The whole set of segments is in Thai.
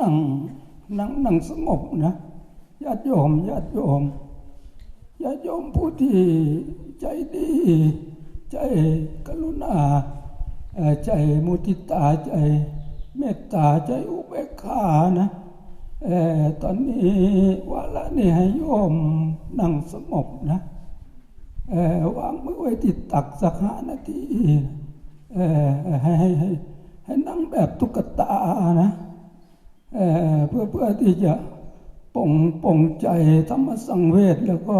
นั่งนั่งนั่งสงบนะญาติโยมญาติโยมญาติโยมผู้ที่ใจดี ใจกรุณา ใจมุทิตาใจเมตตาใจอุเบกขานะอตอนนี้วาระนี้ให้โยมนั่งสงบนะวางมือไว้ที่ตักสักห้านาทีเอ่อให้ให้ให้ให้นั่งแบบตุ๊กตานะ เพื่อเพื่อที่จะปลงปลงใจธรรมสังเวชแล้วก็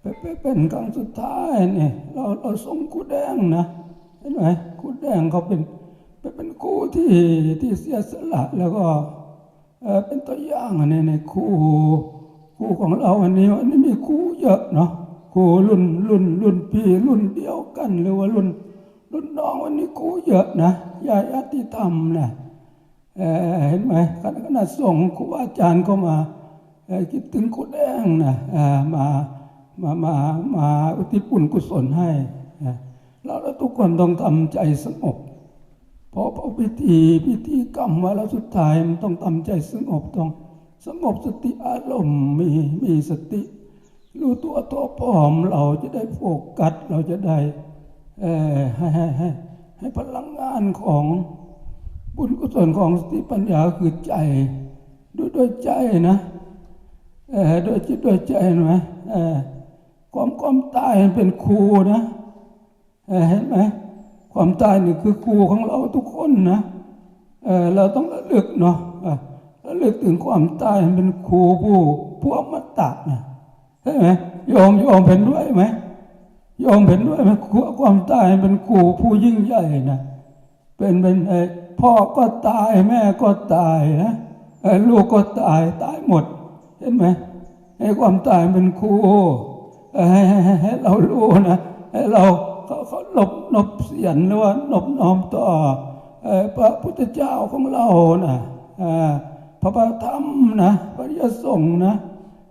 เป็นเป็นครั้งสุดท้ายเนี่ยเราเราส่งครูแดงนะเห็นไหมครูแดงเขาเป็นเป็นครูที่ที่เสียสละแล้วก็เป็นตัวอย่างอันนี้ในครูครูของเราอันนี้อันนี้มีครูเยอะเนาะครูรุ่นรุ่นรุ่นพี่รุ่นเดียวกัน หรือว่ารุ่นรุ่นน้องวันนี้ครูเยอะนะยายอติธรรมนะ เห็นไหมคณะคณะสงครูอาจารย์ก็มาคิดถึงครูแดงนะมามามามาอุทิศบุญกุศลให้นะเราแล้วทุกคนต้องทำใจสงบเพราะพิธีพิธีกรรมวาระสุดท้ายมันต้องทำใจสงบต้องสงบสติอารมณ์มีมีสติ รู้ตัวตัวพร้อมเราจะได้โฟกัสเราจะได้ให้ให้ให้ให้พลังงานของ บุญกุศลของสติปัญญาคือใจ ด้วยด้วยใจนะเออด้วยจิตด้วยใจนไหมเออความความตายเป็นครูนะเห็นไหมความตายนี่คือครูของเราทุกคนนะเออเราต้องระลึกเนาะระลึกถึงความตายเป็นครูผู้ผู้อมตะนะเห็นไหมโยมโยมเห็นด้วยไหมโยมเห็นด้วยไหมครูความตายเป็นครูผู้ยิ่งใหญ่นะเป็นเป็นเออ พ่อก็ตายแม่ก็ตายนะลูกก็ตายตายหมด เห็นไหมให้ความตายเป็นครูให้ให้ให้เรารู้นะให้เราเขาเขาหลบนบเสียนหรือว่านบน้อมต่อพระพุทธเจ้าของเรานะพระประธรรมนะพระยสงฆ์นะ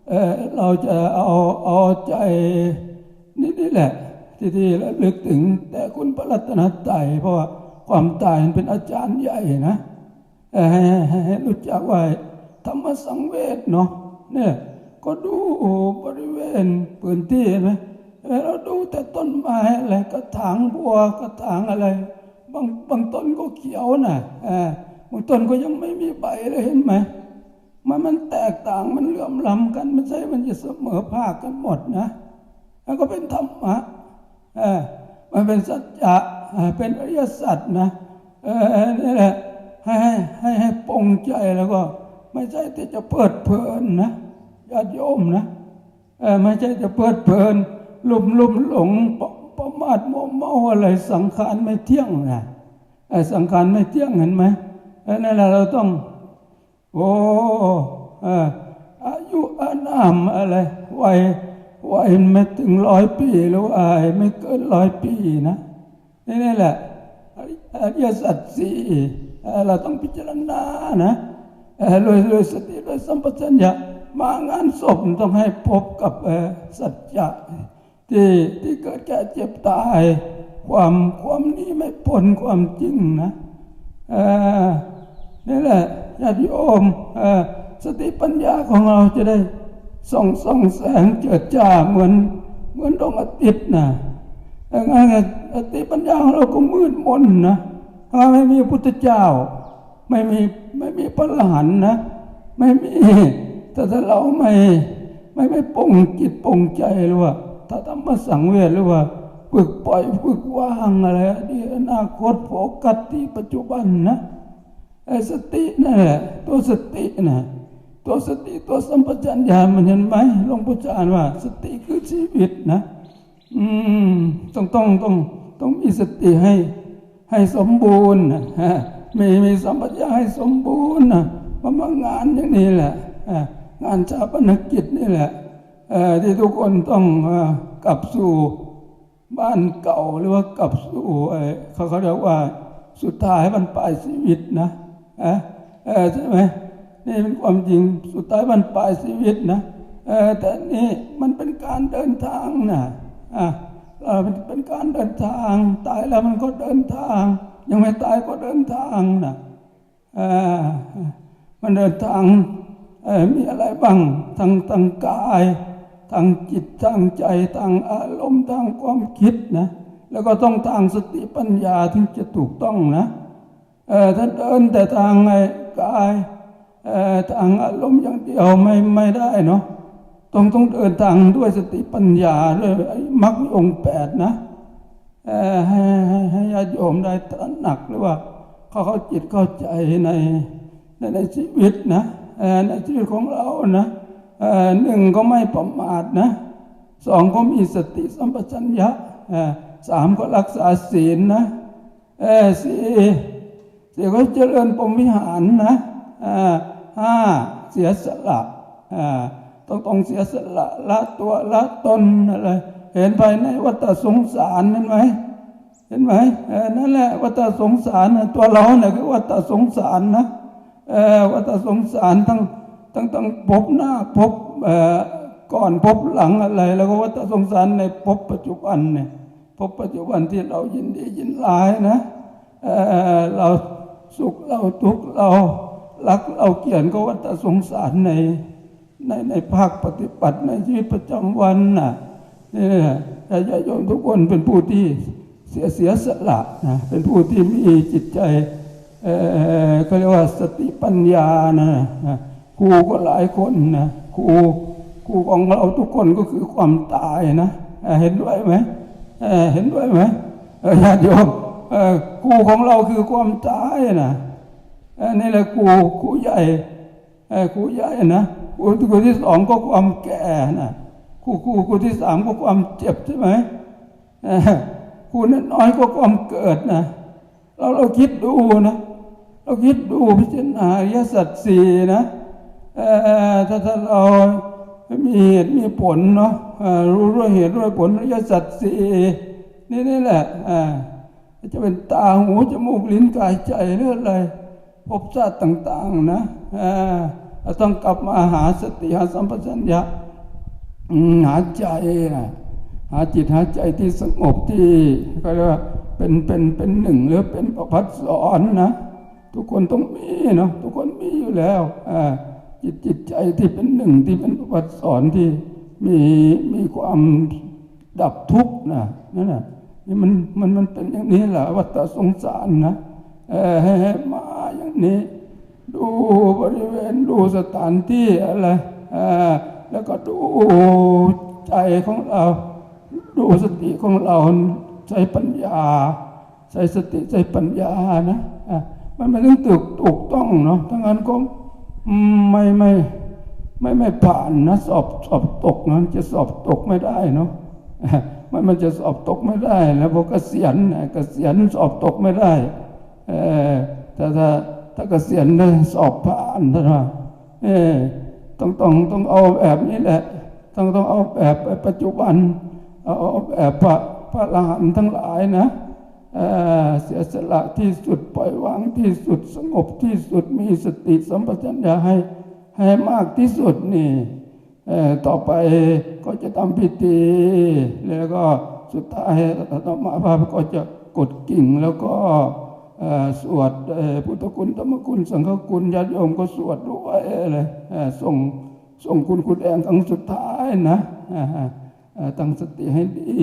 เอ่อเราจะเอาเอาใจนี่นี่แหละ ที่ที่ระลึกถึงแต่คุณพระรัตนตรัยเพราะว่า ความตายมันเป็นอาจารย์ใหญ่นะเอ่อให้ให้รู้จักว่าธรรมสังเวชเนาะเนี่ยก็ดูบริเวณพื้นที่เห็นไหมเราดูแต่ต้นไม้อะไรกระถางบัวกระถางอะไร บางบางต้นก็เขียวนะเออบางต้นก็ยังไม่มีใบเลยเห็นไหมมันมันแตกต่างมันเหลื่อมล้ำกันไม่ใช่มันจะเสมอภาคกันหมดนะแล้วก็เป็นธรรมะเออมันเป็นสัจจะ เป็นอริยสัจนะเออนี่แหละให้ให้ให้ปรงใจแล้วก็ ไม่ใช่ที่จะเพลิดเพลินนะญาติโยมนะเออไม่ใช่จะเพลิดเพลินลุ่มลุ่มหลงประมาทมัวเมาอะไรสังขารไม่เที่ยงนะสังขารไม่เที่ยงเห็นไหมนั่นแหละเราต้อง โอ้เอออายุอานามอะไรวัยวัยไม่ถึงร้อยปีหรือว่าไม่เกินร้อยปีนะ นี่นี่แหละอริยสัจสี่เราต้องพิจารณานะเอ่อโดยโดยสติโดยสัมปชัญญะมางานศพต้องให้พบกับสัจจะที่ที่เกิดแก่เจ็บตาย ความความนี้ไม่พ้นความจริงนะเอ่อนี่แหละญาติโยมเอ่อสติปัญญาของเราจะได้ส่องส่องแสงเจิดจ้าเหมือนเหมือนดวงอาทิตย์นะ ยังไงสติปัญญาของเราก็มืดมนนะถ้าไม่มีพุทธเจ้า ไม่มีไม่มีพระอรหันนะ ไม่มีแต่ถ้าเราไม่ไม่ไม่ปรงจิตปรงใจหรือว่าถ้าทำมาสังเวชหรือว่าฝึกปล่อยฝึกวางอะไรอดีตอนาคตโฟกัสที่ปัจจุบันนะไอ้สตินั่นแหละตัวสตินะตัวสติตัวสัมปชัญญะมันเห็นไหมหลวงพ่อจารย์ว่า สติคือชีวิตนะ อืม ต้องต้องต้องต้องมีสติให้ให้สมบูรณ์นะฮะมีมีสัมปชัญญะให้สมบูรณ์นะมามางานอย่างนี้แหละงานชาปนกิจนี่แหละที่ทุกคนต้องกลับสู่บ้านเก่าหรือว่ากลับสู่เขาเขาเรียกว่าสุดท้ายมันปลายชีวิตนะอะใช่ไหมนี่เป็นความจริงสุดท้ายมันปลายชีวิตนะแต่นี่มันเป็นการเดินทางนะ่ะ มันเป็นการเดินทาง ตายแล้วมันก็เดินทาง ยังไม่ตายก็เดินทางนะอมันเดินทางเออมีอะไรบ้างทางทางกายทางจิตทางใจทางอารมณ์ทางความคิดนะแล้วก็ต้องทางสติปัญญาถึงจะถูกต้องนะเออถ้าเดินแต่ทางไอ้กายเออทางอารมณ์อย่างเดียวไม่ไม่ได้เนาะ ต้องต้องเดินทางด้วยสติปัญญาด้วยมรรคองแปดนะให้ให้ให้ญาติโยมได้ตระหนักหรือว่าเขาเข้าจิตเข้าใจในในในชีวิตนะในชีวิตของเรานะหนึ่งก็ไม่ประมาทนะสองก็มีสติสัมปชัญญะสามก็รักษาศีลนะสี่สี่ก็เจริญปรหมิหารนะห้าเสียสละอ่อ ต้องต้องเสียสละละตัวละตนอะไรเห็นภายในวัฏสงสารนั่นไหมเห็นไหมเออนั่นแหละวัฏสงสารนะตัวเราเนี่ยคือวัฏสงสารนะเออวัฏสงสารทั้งทั้งทั้งภพหน้าพเออก่อนภพหลังอะไร แล้วก็วัฏสงสารในภพปัจจุบันเนี่ยภพปัจจุบันที่เรายินดียินร้ายนะเออเราสุขเราทุกข์เรารักเราเกลียดก็วัฏสงสารใน ในในภาคปฏิบัติในชีวิตประจำวันน่ะนี่แหละญาติโยมทุกคนเป็นผู้ที่เสียเสียสละนะเป็นผู้ที่มีจิตใจเออเขาเรียกว่าสติปัญญานะนะครูก็หลายคนนะครูครูของเราทุกคนก็คือความตายนะเห็นด้วยไหมเห็นด้วยไหมเอ่อญาติโยมครูของเราคือความตายนะนี่แหละครูครูใหญ่ครูใหญ่นะ ครูที่สองก็ความแก่นะครูครูครูที่สามก็ความเจ็บใช่ไหมเอ่อคุณนั้นน้อยก็ความเกิดนะเราเราคิดดูนะเราคิดดูพิจารณาอริยสัจสี่นะถ้าถ้าเรามีเหตุมีผลเนาะรู้ด้วยเหตุด้วยผลอริยสัจสี่นี่นี่แหละจะเป็นตาหูจมูกลิ้นกายใจหรืออะไรภพชาติต่าง ๆ นะอ่า เราต้องกลับมาหาสติหาสัมปชัญญะหาใจนะหาจิตหาใจที่สงบที่ก็เรียกว่าเป็นเป็นเป็นหนึ่งหรือเป็นประพัดสอนนะ ทุกคนต้องมีเนาะทุกคนมีอยู่แล้วจิตจิตใจที่เป็นหนึ่งที่เป็นประพัดสอนที่มีมีความดับทุกข์นะนั่นแหละนี่มันมันมันเป็นอย่างนี้แหละวัฏสงสารนะเออให้ให้มาอย่างนี้ ดูบริเวณดูสถานที่อะไรอ่าแล้วก็ดูใจของเรา ดูสติของเราใช้ปัญญา ใช้สติใช้ปัญญานะอะมันไม่ต้องถูกถูกต้องเนาะทั้งนั้นก็อืมไม่ไม่ไม่ไม่ผ่านนะสอบสอบตกนะจะสอบตกไม่ได้เนาะอะมันมันจะสอบตกไม่ได้ แล้วพอเกษียณน่ะเกษียณสอบตกไม่ได้ เออถ้าถ้า ถ้าเกษียณได้สอบผ่านท่านว่าเออต้องต้องต้องเอาแบบนี้แหละ ต้องต้องเอาแบบปัจจุบัน เอาแบบพระพระอรหันทั้งหลายนะเออเสียสละที่สุดปล่อยวางที่สุดสงบที่สุดมีสติสัมปชัญญะให้ให้มากที่สุดนี่เออต่อไปก็จะทำพิธี แล้วก็สุดท้ายอาตมาภาพก็จะกดกิ่งแล้วก็ สวดพุทธคุณธรรมคุณ สังฆคุณญาติโยมก็สวดด้วยเลยส่งส่งคุณคุณแองครั้งสุดท้ายนะตั้งสติให้ดี